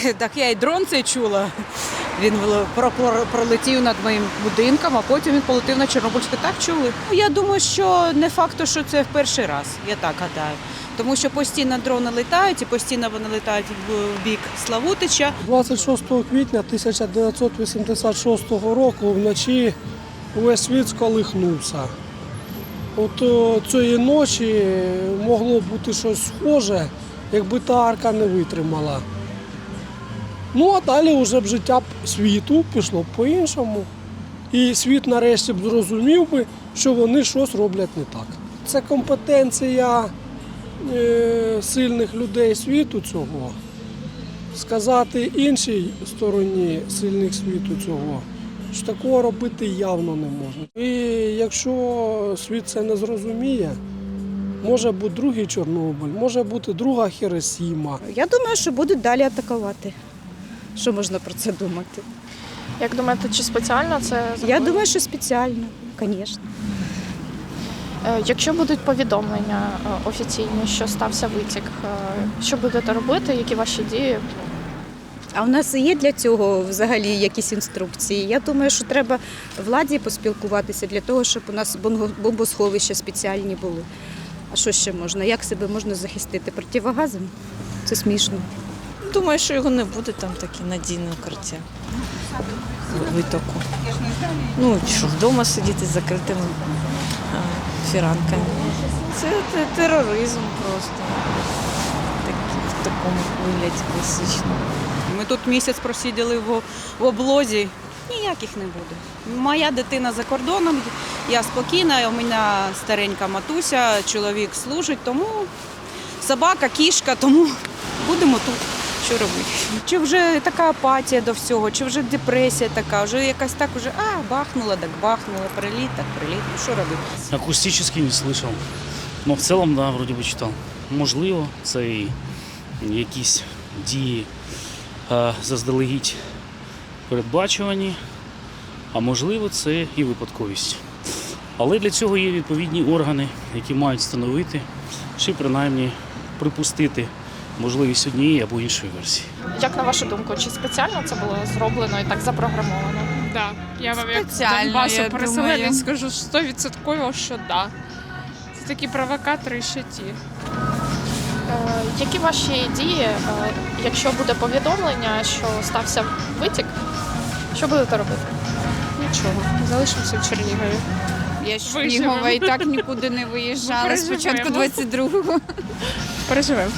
Так я і дрон цей чула. Він пролетів над моїм будинком, а потім він полетів на Чорнобильську. Так чули. Я думаю, що не факт, що це в перший раз, я так гадаю. Тому що постійно дрони літають і постійно вони літають в бік Славутича. 26 квітня 1986 року вночі увесь світ сколихнувся. От цієї ночі могло бути щось схоже, якби та арка не витримала. Ну а далі вже б життя світу пішло б по-іншому. І світ нарешті б зрозумів би, що вони щось роблять не так. Це компетенція е, сильних людей світу цього сказати іншій стороні сильних світу цього, що такого робити явно не можна. І якщо світ це не зрозуміє, може бути другий Чорнобиль, може бути друга Хіросіма. Я думаю, що будуть далі атакувати. Що можна про це думати? Як думаєте, чи спеціально це Я думаю, що спеціально, звісно. Е, Якщо будуть повідомлення е, офіційні, що стався витік, е, що будете робити, які ваші дії? А в нас є для цього взагалі якісь інструкції. Я думаю, що треба владі поспілкуватися для того, щоб у нас бомбо- бомбосховища спеціальні були. А що ще можна? Як себе можна захистити? Противогазом? Це смішно. Думаю, що його не буде там такі надійне укриття витоку. Ну, що вдома сидіти з закритими фіранками. Це те- тероризм просто. В такому вигляді класичному. Ми тут місяць просиділи в, в облозі. Ніяких не буде. Моя дитина за кордоном, я спокійна, у мене старенька матуся, чоловік служить, тому собака, кішка, тому будемо тут. Що робити? Чи вже така апатія до всього, чи вже депресія така, вже якась так уже, а, бахнула, так бахнула, приліт, так приліт. Ну що робити? Акустически не слышал. Но в целом, да, вроде би читав. Можливо, це і якісь дії е, заздалегідь передбачувані, а можливо, це і випадковість. Але для цього є відповідні органи, які мають встановити чи принаймні припустити можливість однієї або іншої версії. Як на вашу думку, чи спеціально це було зроблено і так запрограмовано? Да, я вам як Спеціально, Донбасу я переселенець думаю. скажу стовідсотково, що да. Це такі провокатори ще ті. Е, Які ваші дії, е, якщо буде повідомлення, що стався витік, що будете робити? Нічого, залишимося в Чернігові. Я з Виживемо. Чернігова і так нікуди не виїжджала з Переживемо. початку 22-го. Переживемо.